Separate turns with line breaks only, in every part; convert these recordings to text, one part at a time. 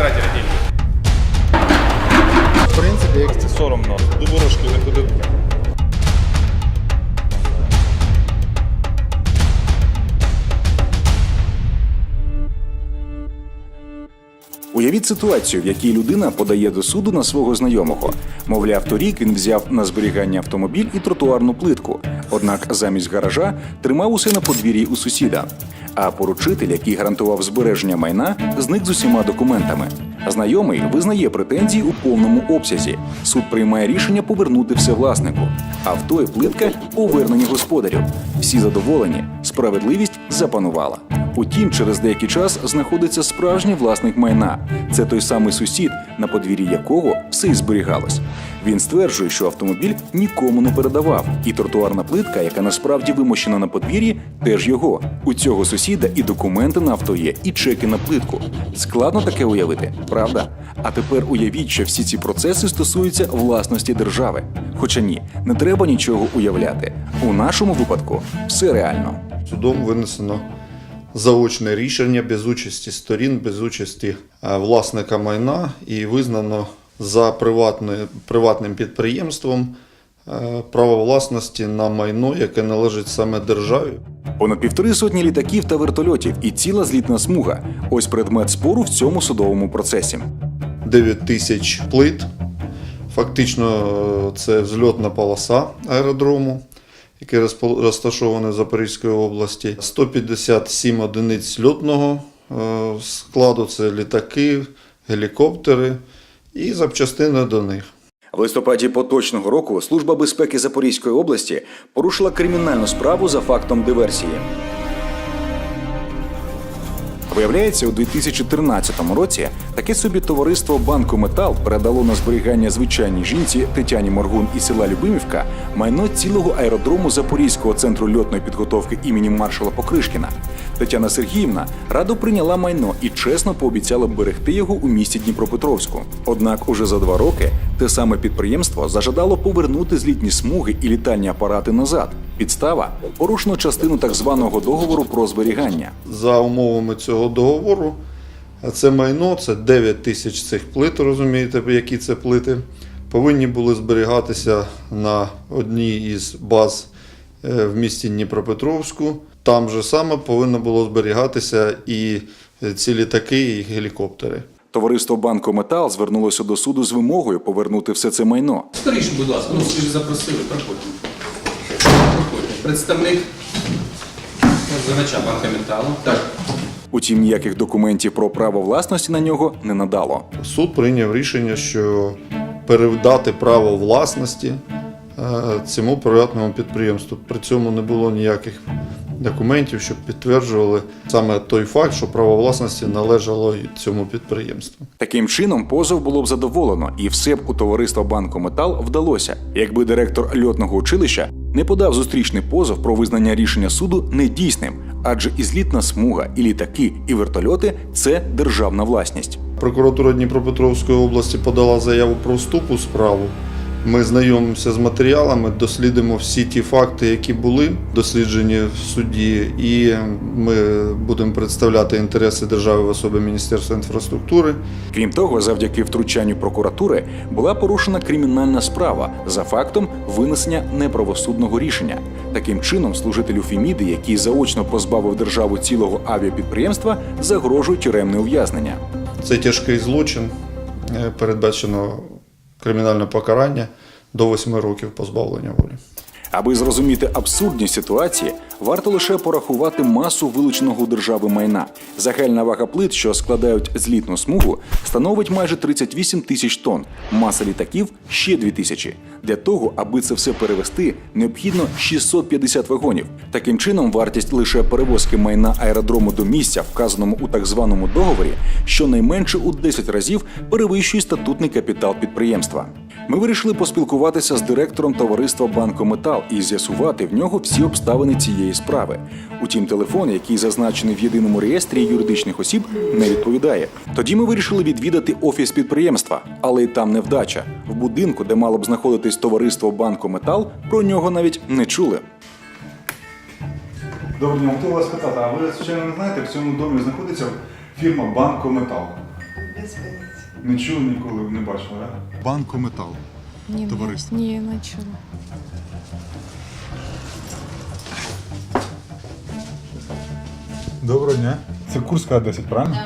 потратили деньги.
В принципі, як
Це соромно. До ворожки не ходив.
Уявіть ситуацію, в якій людина подає до суду на свого знайомого. Мовляв, торік він взяв на зберігання автомобіль і тротуарну плитку. Однак замість гаража тримав усе на подвір'ї у сусіда. А поручитель, який гарантував збереження майна, зник з усіма документами. Знайомий визнає претензії у повному обсязі. Суд приймає рішення повернути все власнику. Авто і плитка повернені господарю. Всі задоволені, справедливість запанувала. Утім, через деякий час знаходиться справжній власник майна. Це той самий сусід, на подвір'ї якого все й зберігалось. Він стверджує, що автомобіль нікому не передавав, і тротуарна плитка, яка насправді вимощена на подвір'ї, теж його. У цього сусіда і документи на авто є, і чеки на плитку. Складно таке уявити, правда? А тепер уявіть, що всі ці процеси стосуються власності держави. Хоча ні, не треба нічого уявляти. У нашому випадку все реально.
судом винесено заочне рішення без участі сторін, без участі е, власника майна і визнано за приватним підприємством е, право власності на майно, яке належить саме державі.
Понад півтори сотні літаків та вертольотів і ціла злітна смуга. Ось предмет спору в цьому судовому процесі.
9 тисяч плит. Фактично, е, це взльотна полоса аеродрому, який розпол- розташований в Запорізької області. 157 одиниць льотного е, складу це літаки, гелікоптери і запчастини до них.
В листопаді поточного року Служба безпеки Запорізької області порушила кримінальну справу за фактом диверсії. Виявляється, у 2013 році таке собі товариство банку Метал передало на зберігання звичайній жінці Тетяні Моргун із села Любимівка майно цілого аеродрому Запорізького центру льотної підготовки імені маршала Покришкіна. Тетяна Сергіївна радо прийняла майно і чесно пообіцяла берегти його у місті Дніпропетровську. Однак уже за два роки те саме підприємство зажадало повернути злітні смуги і літальні апарати назад. Підстава порушено частину так званого договору про зберігання.
За умовами цього договору, це майно, це 9 тисяч цих плит, розумієте, які це плити, повинні були зберігатися на одній із баз е, в місті Дніпропетровську. Там же саме повинно було зберігатися і е, ці літаки, і гелікоптери.
Товариство банку Метал звернулося до суду з вимогою повернути все це майно.
Скоріше, будь ласка, ну ви ж запросили, проходьте. Представник позивача банка металу. Так.
Утім, ніяких документів про право власності на нього не надало.
Суд прийняв рішення, що передати право власності е, цьому приватному підприємству. При цьому не було ніяких документів, що підтверджували саме той факт, що право власності належало цьому підприємству.
Таким чином, позов було б задоволено, і все б у товариства банку Метал вдалося, якби директор льотного училища не подав зустрічний позов про визнання рішення суду недійсним, адже і злітна смуга, і літаки, і вертольоти це державна власність.
Прокуратура Дніпропетровської області подала заяву про вступ у справу. Ми знайомимося з матеріалами, дослідимо всі ті факти, які були досліджені в суді, і ми будемо представляти інтереси держави в особі Міністерства інфраструктури.
Крім того, завдяки втручанню прокуратури була порушена кримінальна справа за фактом винесення неправосудного рішення. Таким чином, служителю Фіміди, який заочно позбавив державу цілого авіапідприємства, загрожує тюремне ув'язнення.
Це тяжкий злочин, е, передбачено кримінальне покарання до 8 років позбавлення волі.
Аби зрозуміти абсурдність ситуації, варто лише порахувати масу вилученого держави майна. Загальна вага плит, що складають злітну смугу, становить майже 38 тисяч тонн. Маса літаків ще 2 тисячі. Для того, аби це все перевести, необхідно 650 вагонів. Таким чином, вартість лише перевозки майна аеродрому до місця, вказаному у так званому договорі, щонайменше у 10 разів перевищує статутний капітал підприємства. Ми вирішили поспілкуватися з директором товариства Банко Метал і з'ясувати в нього всі обставини цієї справи. Утім, телефон, який зазначений в єдиному реєстрі юридичних осіб, не відповідає. Тоді ми вирішили відвідати офіс підприємства, але й там невдача. В будинку, де мало б знаходитись товариство Банко Метал, про нього навіть не чули.
Доброго дня, хотів вас питати, а ви звичайно не знаєте, в цьому домі знаходиться фірма Банко Метал. Без поняття.
Не чули ніколи, не бачили, так? Банку метал.
Ні,
Товариство.
Ні, не чула.
Доброго дня. Це Курська 10, правильно?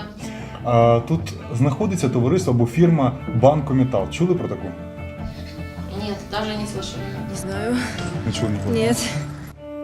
А, тут знаходиться товариство або фірма Банко Метал. Чули про таку?
Нет, даже не слышали.
Не знаю.
Не чули ніколи.
Ні.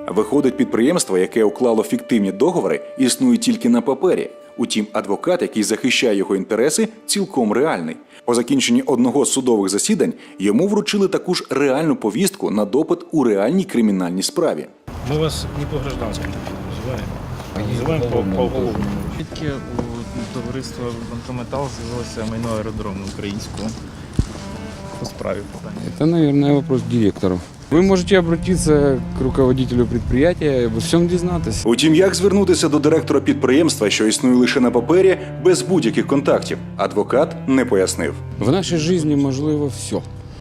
Виходить, підприємство, яке уклало фіктивні договори, існує тільки на папері. Утім, адвокат, який захищає його інтереси, цілком реальний. По закінченні одного з судових засідань йому вручили таку ж реальну повістку на допит у реальній кримінальній справі.
Мы вас не по гражданскому називаємо, а називаємо по, уголовному. Звідки у товариства Банкометал з'явилося майно аеродрому українського по справі питання?
Это, наверное, вопрос директору. Вы можете обратитися к руководителю предприятия и обо всем дизнатися.
Утім, як звернутися до директора підприємства, що існує лише на папері, без будь-яких контактів, адвокат не пояснив.
В нашій жизни можливо все.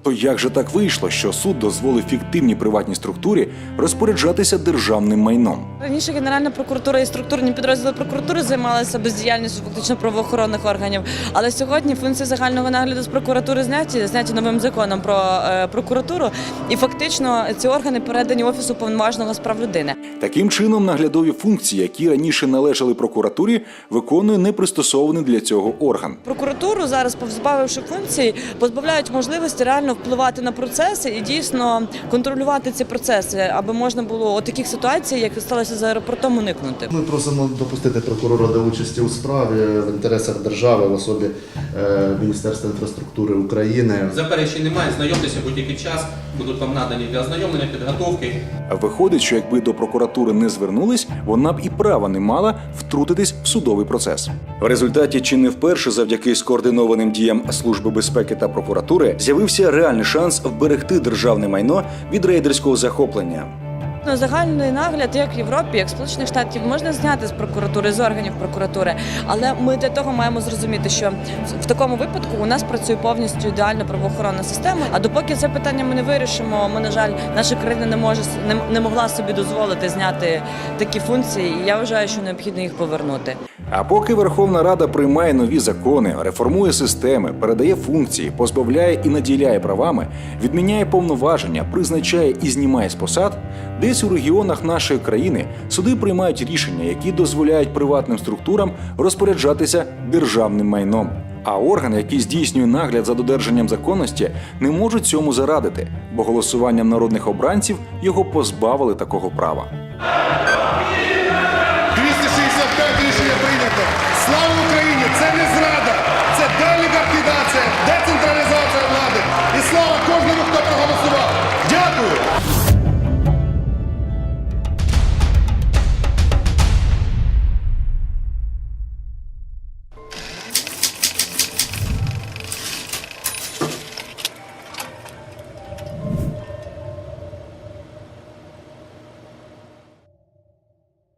То як же так вийшло, що суд дозволив фіктивній приватній структурі розпоряджатися державним майном?
Раніше Генеральна прокуратура і структурні підрозділи прокуратури займалися бездіяльністю фактично правоохоронних органів. Але сьогодні функції загального нагляду з прокуратури зняті, зняті новим законом про е, прокуратуру, і фактично ці органи передані офісу повноважного з прав людини.
Таким чином, наглядові функції, які раніше належали прокуратурі, виконує непристосований для цього орган.
Прокуратуру зараз, позбавивши функцій, позбавляють можливості реально впливати на процеси і дійсно контролювати ці процеси, аби можна було от таких ситуацій, як сталося з аеропортом, уникнути.
Ми просимо допустити прокурора до участі у справі в інтересах держави в особі е, Міністерства інфраструктури України.
Заперечень немає, знайомтеся будь-який час, будуть вам надані для ознайомлення, підготовки.
Виходить, що якби до прокуратури не звернулись, вона б і права не мала втрутитись в судовий процес. В результаті, чи не вперше, завдяки скоординованим діям Служби безпеки та прокуратури, з'явився реальний шанс вберегти державне майно від рейдерського захоплення.
Ну, загальний нагляд, як в Європі, як Сполучених Штатів, можна зняти з прокуратури, з органів прокуратури. Але ми для того маємо зрозуміти, що в такому випадку у нас працює повністю ідеальна правоохоронна система. А допоки це питання ми не вирішимо, ми на жаль, наша країна не може не, не могла собі дозволити зняти такі функції. І я вважаю, що необхідно їх повернути.
А поки Верховна Рада приймає нові закони, реформує системи, передає функції, позбавляє і наділяє правами, відміняє повноваження, призначає і знімає з посад, десь у регіонах нашої країни суди приймають рішення, які дозволяють приватним структурам розпоряджатися державним майном. А орган, який здійснює нагляд за додержанням законності, не можуть цьому зарадити, бо голосуванням народних обранців його позбавили такого права.
Слава Україні! Це не зрада! Це делігархідація!